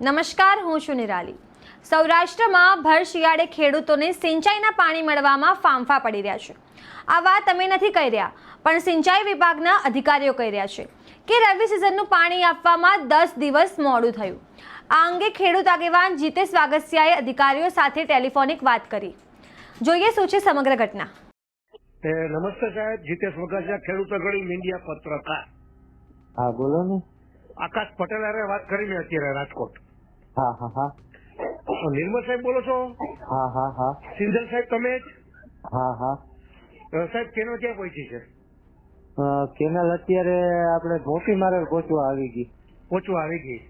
નમસ્કાર હું છું નિરાલી. સૌરાષ્ટ્રમાં ભર શિયાળે ખેડૂતોને સિંચાઈના પાણી મળવામાં ફાંફા પડી રહ્યા છે. આ વાત અમે નથી કહી રહ્યા પણ સિંચાઈ વિભાગના અધિકારીઓ કહી રહ્યા છે કે રવિ સિઝનનું પાણી આપવામાં દસ દિવસ મોડું થયું. આ અંગે ખેડૂત આગેવાન જીતેશ વાગસિયાએ અધિકારીઓ સાથે ટેલિફોનિક વાત કરી. જોઈએ શું છે સમગ્ર ઘટના. નમસ્તે સાહેબ જીતેશ વગાસિયા ખેડૂત અગડી મીડિયા પત્રકાર. હા બોલો ને. આકાશ પટેલ વાત કરીને અત્યારે રાજકોટ. હા હા હા. નિર્મલ સાહેબ બોલો છો? હા હા હા. સિંધલ સાહેબ તમે જ? હા હા. સાહેબ કેનો ક્યાં પહોંચી છે કેનલ અત્યારે આપણે ભોપી મારે પહોંચવા આવી ગઈ. પહોંચવા આવી ગઈ?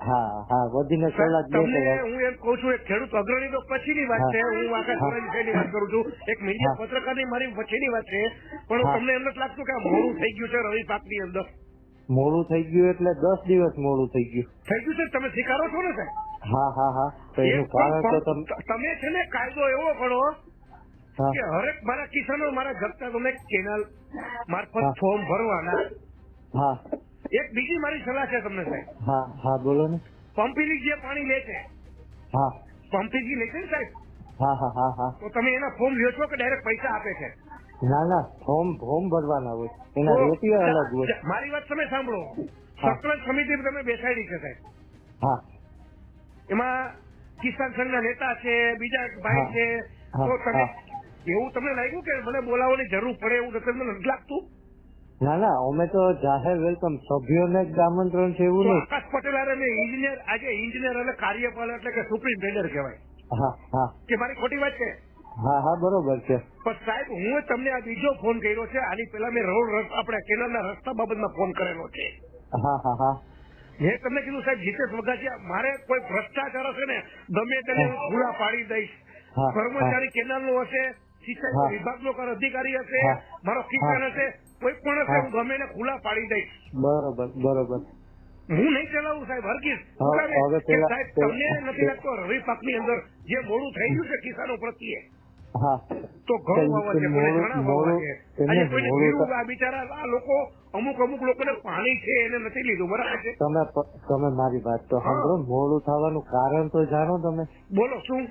હા હા વધીને બે તમને હું એમ કહું છું એક ખેડૂત અગ્રણી તો પછીની વાત છે હું હા. વાત કરું છું. એક મીડિયા પત્રકાર પત્રકારની મારી પછીની વાત છે પણ તમને એમ નથી લાગતું કે આ મોડું થઈ ગયું છે રવિ પાકની અંદર. મોડું થઈ ગયું એટલે દસ દિવસ મોડું થઈ ગયું. થઈ ગયું છે તમે સ્વીકારો છો ને સાહેબ? હા હા હા. તો એનું કારણ તો તમે છે ને કાયદો એવો કરો કે હરેક મારા કિસાનો મારા જગતા તમે કેનાલ મારફત ફોર્મ ભરવાના. હા. એક બીજી મારી સલાહ છે તમને સાહેબ. હા હા બોલો ને. પંપીલી જે પાણી લે છે હા. પંપીલી લે છે ને સાહેબ? હા હા હા હા. તો તમે એના ફોર્મ લ્યો છો કે ડાયરેક્ટ પૈસા આપે છે? ના ના ફોર્મ ફોર્મ ભરવાના હોય. એના તો અલગ હોય. મારી વાત તમે સાંભળો. હા. સમિતિ તમે બેસાડી છે સાહેબ. હા. એમાં કિસાન સંઘના નેતા છે બીજા ભાઈ છે. તો તમે એવું તમને લાગ્યું કે મને બોલાવવાની જરૂર પડે એવું તમને નથી લાગતું? ના ના અમે તો જાહેર વેલકમ સભ્યોને જ આમંત્રણ છે એવું નહીં. આકાશ પટેલ અને ઇન્જિનિયર આજે ઇન્જિનિયર અને કાર્યપાલ એટલે કે સુપ્રીમ લીડર કહેવાય. હા હા. કે મારી ખોટી વાત છે? હા હા બરોબર છે. પણ સાહેબ હું તમને આ બીજો ફોન કર્યો છે. આની પેલા મેં રોડ આપણે કેનાલના રસ્તા બાબતમાં ફોન કરેલો છે. હા હા હા. મેં તમને કીધું સાહેબ જીતેશ વગાસિયા મારે કોઈ ભ્રષ્ટાચાર હશે ને ગમે તેને ખુલ્લા પાડી દઈશ. કર્મચારી કેનાલ નો હશે સિંચાઈ વિભાગ નો અધિકારી હશે મારો કિસાન હશે કોઈ પણ હશે હું. ગમે ખુલ્લા પાડી દઈશ. બરોબર બરોબર. હું નહીં ચલાવું સાહેબ હરકીસ હા, શું કામે? હવે કે પેલા- સાહેબ તમને નથી લાગતો રવિ પાકની અંદર જે મોડું થઈ ગયું છે કિસાનો પ્રત્યે? તો ઘઉં વાવવા છે કોઈને ચણા વાવવા છે આજે કોઈને મોડું આ બિચારા આ લોકો અમુક અમુક લોકોને પાણી છે એને નથી લીધું બરાબર છે? તમે તમે મારી વાત તો સાંભળો મોડું થવાનું કારણ તો જાણો તમે. બોલો શું?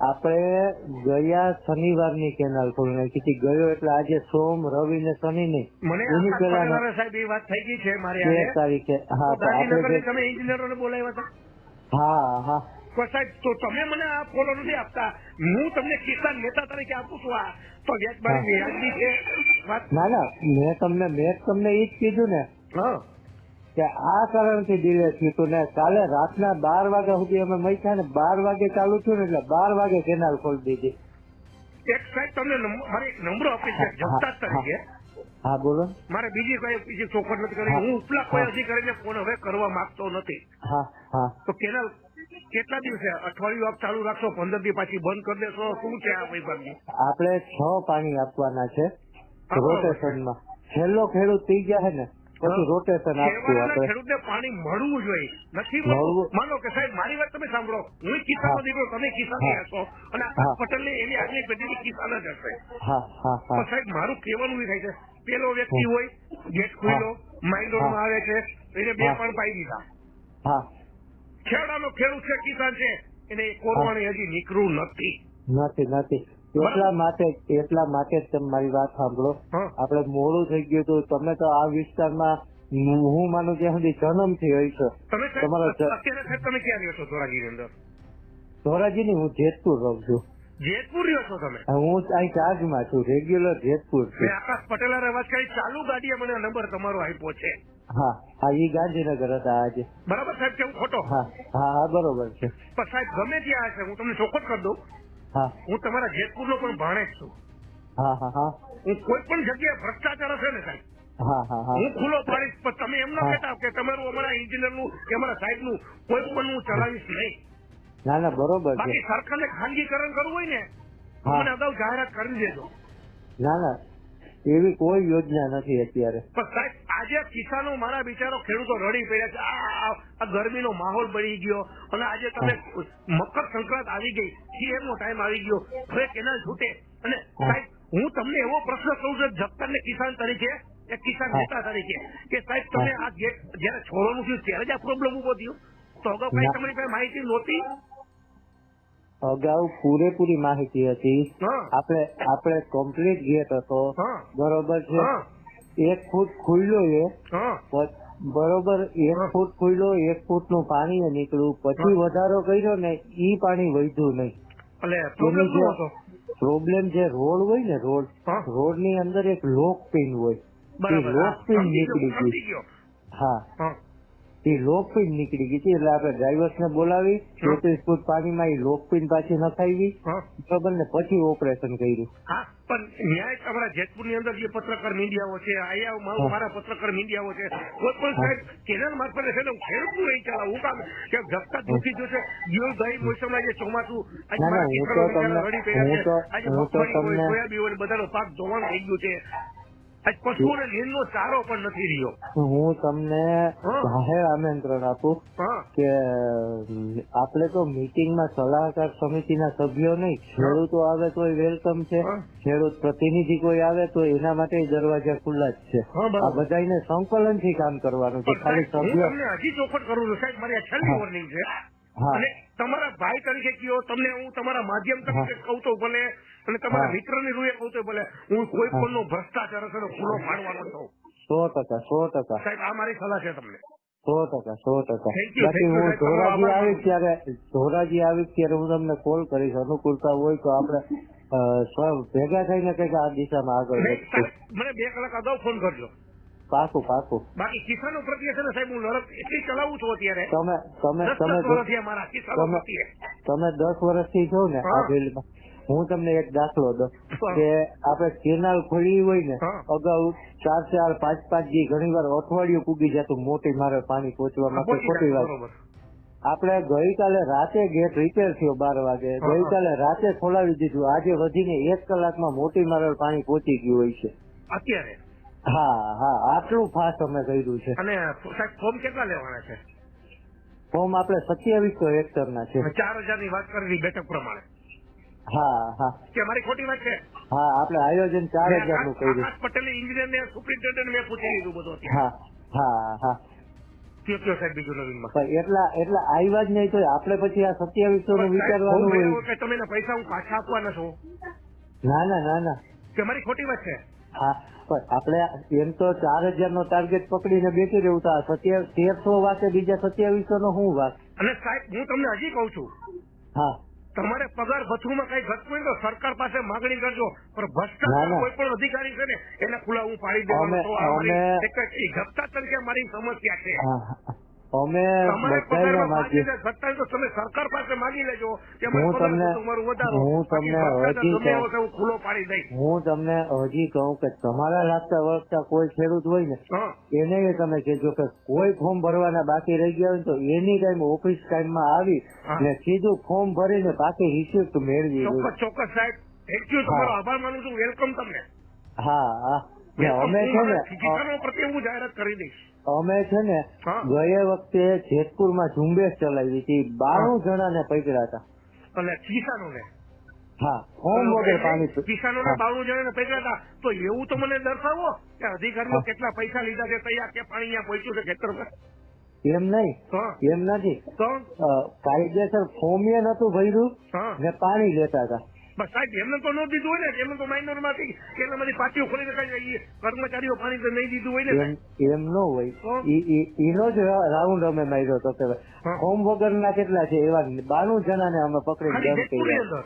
આપણે ગયા શનિવારની કેનાલ ખોલી નાખી હતી ગયો એટલે આજે સોમ રવિ ને શનિ નહીં. એની પેલા સાહેબ એ વાત થઈ ગઈ છે મારી તારીખે હા તો આપણે તમે બોલાવ્યા હતા. હા હા. સાહેબ તો તમે મને આ ફોલો નથી આપતા. હું તમને કિસાન નેતા તરીકે આપું છું આ. તો વ્યાજ મારી વ્યાજબી છે. ના ના મેં તમને મેં તમને એ જ કીધું ને કે આ કારણથી ડિલે થયું હતું ને કાલે રાતના બાર વાગ્યા સુધી અમે મૈથા ને બાર વાગે ચાલુ થયું ને એટલે બાર વાગે કેનાલ ખોલી દીધી. એક સાહેબ તમને મારે એક નંબર આપી છે હા, તરીકે. હા બોલો. મારે બીજી કઈ બીજી ચોખવટ નથી કરી હું. ઉપલા કોઈ. અધિકારીને ફોન હવે કરવા માંગતો નથી. હા હા. તો કેનાલ કેટલા દિવસે? અઠવાડિયું આપ ચાલુ રાખશો પંદર દિવસ પાછી બંધ કરી દેશો? શું છે આ વિભાગનું? આપણે છ પાણી આપવાના છે રોટેશનમાં. છેલ્લો ખેડૂત થઈ ગયા છે ને પછી રોટેશન આપવું આપણે. ખેડૂતને પાણી મળવું જોઈએ. નથી. માનો કે સાહેબ મારી વાત તમે સાંભળો. હું કિસાનનો હા. દીકરો તમે કિસાન. હશો અને પટેલ ને એની આગલી પેઢી કિસાન જ હશે. સાહેબ મારું કહેવાનું થાય છે. પેલો વ્યક્તિ હોય ગેટ ખુલ્લો માઇન્ડ આવે છે એને બે પણ પાઈ દીધા. હા. ખેડાનો ખેડૂત છે કિસાન છે. એને કોરવાણી હજી નીકળવું નથી. નથી નથી. એટલા માટે એટલા માટે જ તમે મારી વાત સાંભળો. આપણે મોડું થઈ ગયું હતું. તમે તો આ વિસ્તારમાં હું માનું ત્યાં સુધી જન્મથી હોય છે. તમે તમારો તમે ક્યાં રહ્યો છો ધોરાજીની અંદર? ધોરાજીની હું જેતપુર રહું છું. જેતપુર રહ્યો છો તમે? હું અહીં ચાર્જમાં છું રેગ્યુલર જેતપુર મેં આકાશ પટેલ વાત કરી ચાલુ ગાડીએ મને નંબર તમારો આપ્યો છે. હા હા એ ગાંધીનગર હતા આજે. બરાબર સાહેબ કેવું? ખોટો? હા હા હા બરોબર છે. પણ સાહેબ ગમે ત્યાં હશે હું તમને ચોખ્ખો કરી દઉં. હા. હું તમારા જેતપુરનો પણ ભાણેજ છું. હા હા હા. હું કોઈ પણ જગ્યાએ ભ્રષ્ટાચાર હશે ને સાહેબ? હા હા હા. હું ખુલ્લો પાડીશ પણ તમે એમ ન કહેતા કે તમારું અમારા ઇન્જિનિયરનું કે અમારા સાહેબનું કોઈ પણ હું ચલાવીશ નહીં. ના ના બરોબર છે. બાકી સરકારને ખાનગીકરણ કરવું હોય ને. મને અગાઉ જાહેરાત કરી દેજો. ના ના એવી કોઈ યોજના નથી અત્યારે. પણ સાહેબ આજે કિસાનો મારા બિચારો ખેડૂતો રડી પડ્યા છે. આ ગરમીનો માહોલ બની ગયો અને આજે તમે મકર સંક્રાંત આવી ગઈ સીએમનો ટાઈમ આવી ગયો. હવે કેનાલ છૂટે. અને સાહેબ હું તમને એવો પ્રશ્ન કહું છું જગતારને કિસાન તરીકે એક કિસાન નેતા તરીકે કે સાહેબ તમે આ ગેટ જયારે છોડવાનું થયું ત્યારે જ આ પ્રોબ્લેમ ઊભો થયો? તો અગાઉ કઈ. તમારી પાસે માહિતી નહોતી? અગાઉ પૂરેપૂરી માહિતી હતી. આપણે આપણે કમ્પ્લીટ ગેટ હતો બરોબર છે. એક ફૂટ ખુલ્લો એ બરોબર એક ફૂટ ખુલ્લો એક ફૂટનું પાણી એ નીકળ્યું. પછી વધારો કર્યો ને ઈ પાણી વધ્યું નહીં. પ્રોબ્લેમ જે- રોડ હોય ને રોડ. રોડની અંદર એક લોક પિન હોય. એ લોક પિન નીકળી ગયો. હા. એ લોકપીન નીકળી ગઈ હતી એટલે આપણે ડ્રાઈવર્સ ને બોલાવી ચોત્રીસ ફૂટ પાણીમાં એ લોકપીન પાછી નખાવી બરોબર ને પછી ઓપરેશન કર્યું. હા પણ ન્યાય તમારા જેતપુરની અંદર જે પત્રકાર મીડિયાઓ છે અહીંયા મારા પત્રકાર મીડિયાઓ છે કોઈ પણ હા. સાહેબ કેનાલ મારફતે છે ને હું ખેડૂતું નહીં ચલાવું કામ કે ધક્કા દુઃખી જો છે. જીવભાઈ મોસમમાં જે ચોમાસું આજે મારા ખેતરો તમને- રડી પડ્યા છે. આજે મગફળી સોયાબીન બધાનો પાક ધોવાણ થઈ ગયું છે. આજ પશુઓને લીલનો ચારો પણ નથી રહ્યો. હું તમને જાહેર આમંત્રણ આપું કે આપણે તો મીટિંગમાં સલાહકાર સમિતિના સભ્યો નહીં. ખેડૂતો આવે તો વેલકમ છે. ખેડૂત પ્રતિનિધિ કોઈ આવે તો એના માટે દરવાજા ખુલ્લા જ છે. આ બધાને સંકલનથી કામ કરવાનું છે. ખાલી સભ્યો હજી ચોખટ કરું છું. સાહેબ મારી છેલ્લી હા. વોર્નિંગ છે. અને તમારા ભાઈ તરીકે કયો તમને હું તમારા માધ્યમ તરીકે. કહું તો ભલે. અને તમારા. મિત્રની રૂએ કહું તો ભલે હું કોઈ પણ નો ભ્રષ્ટાચાર હશે ખુલ્લો પાડવાનો છું સો ટકા સો ટકા. સાહેબ આ મારી સલાહ છે તમને. સો ટકા સો ટકા. બાકી હું ધોરાજી આવીશ ત્યારે ધોરાજી આવીશ ત્યારે હું તમને કોલ કરીશ. અનુકૂળતા હોય તો આપણે ભેગા થઈને કંઈક આ દિશામાં આગળ મને બે કલાક અગાઉ ફોન કરજો. પાકું પાકું. બાકી કિસાનો પ્રત્યે છે ને સાહેબ હું લડત એટલી ચલાવું છું અત્યારે. તમે તમે તમે- તમે દસ વર્ષથી છો ને આ ફિલ્ડમાં હું તમને એક દાખલો દઉં કે આપણે કેનાલ ખોલી હોય ને અગાઉ ચાર ચાર પાંચ પાંચ દી ઘણી વાર અઠવાડિયું પૂગી જતું મોટી મારે પાણી પહોંચવા માટે ખોટી વાત. આપણે ગઈકાલે રાતે ગેટ રિપેર થયો બાર વાગે. ગઈકાલે રાતે ખોલાવી દીધું. આજે વધીને એક કલાકમાં મોટી મારે પાણી પહોંચી ગયું હોય છે. અત્યારે? હા હા આટલું ફાસ્ટ અમે કર્યું છે. અને ફોર્મ કેટલા લેવાના છે? ફોર્મ આપણે સત્યાવીસો હેક્ટર ના છે. ચાર હજારની વાત કરી બેઠક પ્રમાણે. હા હા. કે મારી ખોટી વાત છે? હા આપણે આયોજન ચાર હજારનું કર્યું. પટેલ ઇન્જિનિયર ને સુપ્રિન્ટેન્ડન્ટ મેં પૂછી લીધું બધું હા હા હા. એટલા એટલા આવ્યા જ નહીં તો આપણે પછી આ સત્યાવીસો નું વિચારવાનું હોય. તમે પૈસા હું પાછા આપવાના છું? ના ના ના ના. કે મારી ખોટી વાત છે? હા પણ આપણે એમ તો ચાર હજાર નો ટાર્ગેટ પકડીને બેસી રહેવું તો આ સત્યા તેરસો વાકે બીજા સત્યાવીસો નો શું વાત? અને સાહેબ હું તમને હજી કહું છું. હા. તમારે પગાર ભથ્થુમાં કઈ ઘટતું હોય તો સરકાર પાસે માગણી કરજો. પણ ભ્રષ્ટાચાર કોઈ પણ અધિકારી છે ને એના ખુલ્લા હું પાડી દેવાનો ગપ્તા તરીકે મારી સમસ્યા છે? અમે માગીએ માગીને ઘટતા હોય તો તમે સરકાર પાસે માગી લેજો કે હું તમને- હું તમને હજી કહું. ખુલ્લો પાડી દઈશ. હું તમને હજી કહું કે તમારા લાગતા વળગતા કોઈ ખેડૂત હોય ને એને તમે કહેજો કે કોઈ ફોર્મ ભરવાના બાકી રહી ગયા હોય તો એની ટાઈમ ઓફિસ ટાઈમમાં આવી ને સીધું ફોર્મ ભરીને બાકી રિસિપ્ટ મેળવી. ચોક્કસ ચોક્કસ સાહેબ. થેન્ક યુ તમારો આભાર માનું છું. વેલકમ તમને. હા હા. અમે છે ને કિસાનો પ્રત્યે હું જાહેરાત કરી દઈશ. અમે છે ને. ગયે વખતે જેતપુરમાં ઝુંબેશ ચલાવી હતી. બાણું જણાને પકડ્યા હતા. અને કિસાનોને હા ફોર્મ વગર પાણી કિસાનોને. બાવનું જણાને પકડ્યા હતા. તો એવું તો મને દર્શાવો કે અધિકારીઓ. કેટલા પૈસા લીધા છે તૈયાર કે પાણી અહીંયા પહોંચ્યું છે ખેતર પર એમ નહીં. એમ નથી. તો? કાયદેસર ફોર્મિયા નતું ભર્યું ને પાણી લેતા હતા. બસ સાહેબ એમને તો ન દીધું હોય ને એમને તો માઇનોરમાંથી એનામાંથી પાટીઓ ખોલી એ કર્મચારીઓ પાણી તો નહીં દીધું હોય ને. એમ ન હોય. ઈનો જ રાઉન્ડ અમે માર્યો તો કે હોમ વગર ના કેટલા છે? એવા બાણું જણાને અમે પકડી અંદર.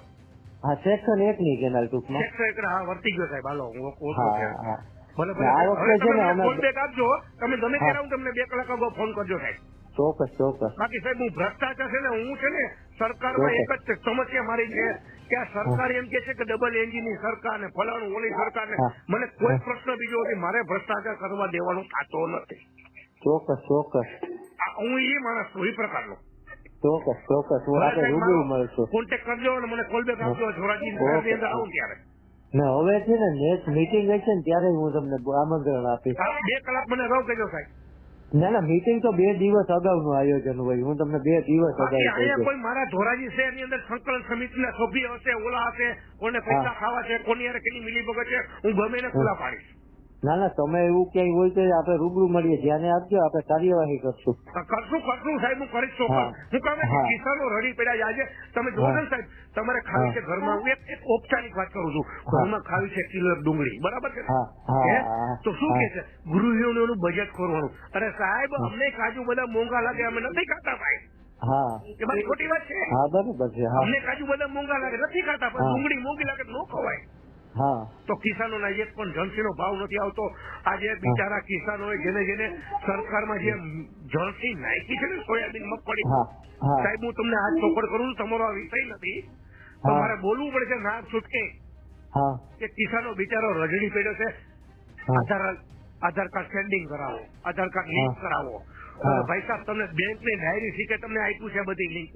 હા સેક્શન એક ની કેનાલ ટૂંકમાં. સેક્શન એક હા વર્તી ગયો સાહેબ. હાલો હું હા ને આ વખતે છે ને અમે- ફોન બેક આપજો તમે ગમે ત્યારે હું તમને બે કલાક અગાઉ ફોન કરજો સાહેબ. ચોક્કસ ચોક્કસ. બાકી સાહેબ હું ભ્રષ્ટાચાર છે ને હું છે ને સરકારમાં એક જ સમસ્યા મારી છે. કે આ સરકાર એમ કે છે કે ડબલ એન્જિનની સરકાર ને ફલાણું ઓલી સરકાર ને. મને કોઈ પ્રશ્ન બીજો નથી. મારે ભ્રષ્ટાચાર કરવા દેવાનું થતો નથી. ચોક્કસ ચોક્કસ. હું એ માણસ છું એ પ્રકારનો. ચોક્કસ ચોક્કસ. હું આપણે રૂબરૂ મળશું કોન્ટેક્ટ કરજો અને મને કોલ બેક આપજો જોરાજી આવું ત્યારે. ને હવે છે ને નેક્સ્ટ મીટિંગ હશે ને ત્યારે હું તમને આમંત્રણ આપીશ. બે કલાક મને રહો કહેજો સાહેબ. ના ના મીટિંગ તો બે દિવસ અગાઉનું આયોજન હોય. હું તમને બે દિવસ અગાઉ કહી કોઈ મારા ધોરાજી છે એની અંદર સંકલન સમિતિના સભ્ય હશે ઓલા હશે કોને પૈસા ખાવા છે કોની યારે કેટલી મિલી છે હું ગમે એને ખુલ્લા પાડીશ. ના ના તમે એવું ક્યાંય હોય તો આપણે રૂબરૂ મળીએ. ધ્યાને આપજો આપણે કાર્યવાહી કરશું. કરશું કરશું સાહેબ હું કરીશ ચોક્કસ હું. કામે કિસાનો રડી પડ્યા છે. આજે તમે જોવો ને સાહેબ તમારે ખાવી છે ઘરમાં. હું એક ઔપચારિક વાત કરું છું. ઘરમાં ખાવી છે કિલો ડુંગળી. બરાબર છે તો શું કે છે? ગૃહિણીઓનું બજેટ કરવાનું. અરે સાહેબ અમને કાજુ બધા મોંઘા લાગે અમે નથી ખાતા ભાઈ. હા. એ મારી ખોટી વાત છે. હા બરોબર છે અમને કાજુ બધા મોંઘા લાગે નથી ખાતા પણ ડુંગળી મોંઘી લાગે નો ખવાય. તો કિસાનોના એક પણ જળસીનો ભાવ નથી આવતો. આજે બિચારા કિસાનોએ જેને જેને સરકારમાં જે જળસી નાખી છે ને સોયાબીન મગફળી સાહેબ હું તમને આજ ચોપડ કરું તમારો આ વિષય નથી. તમારે બોલવું પડશે ના છૂટકે. કે કિસાનો બિચારો રજડી પડ્યો છે. આધાર આધાર કાર્ડ સેન્ડિંગ કરાવો આધાર કાર્ડ લિંક કરાવો. ભાઈ સાહેબ તમને બેંકની ડાયરી શીખે તમને આપ્યું છે બધી લિંક.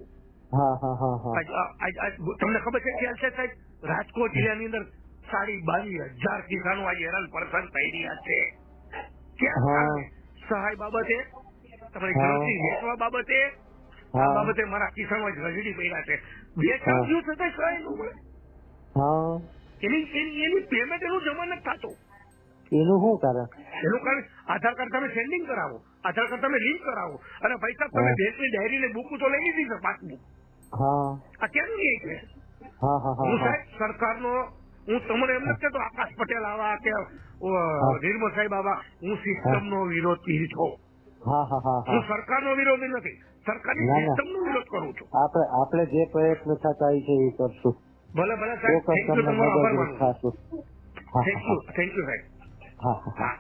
તમને ખબર છે ખ્યાલ છે સાહેબ? રાજકોટ જિલ્લાની અંદર સાડી બાવીસ હજાર કિસાનો આજે હેરાન પરેશાન થઈ રહ્યા છે? સહાય બાબતે તમારી ગણતરી વેચવા બાબતે આ બાબતે મારા કિસાનો જ રજડી પડ્યા છે. વેચાણ છતાં સહાયનું મળે. એની એની એની પેમેન્ટ એનું જમા નથી થતું. એનું શું કારણ? એનું કારણ આધાર કાર્ડ તમે સેન્ડિંગ કરાવો. આધાર કાર્ડ તમે લિંક કરાવો. અને પૈસા તમે બેંક બેંકની ડાયરી ને બુક તો લઈ લીધી છે પાસબુક હા. આ કેમ નહીં છે? હા હા હા હું હા. સાહેબ સરકારનો હું તમને એમ નથી કહેતો આકાશ પટેલ આવા કે નિર્મલ સાહેબ આવા હું સિસ્ટમ નો વિરોધી છું. હા હા હા હું. સરકાર સરકારનો વિરોધી નથી. સરકારની સિસ્ટમ નો. વિરોધ કરું છું. આપણે આપણે જે પ્રયત્ન થતા છે એ કરશું. ભલે ભલે સાહેબ. થેન્ક યુ તમારો આભાર માનું થેન્ક યુ થેન્ક યુ સાહેબ. હા. હા.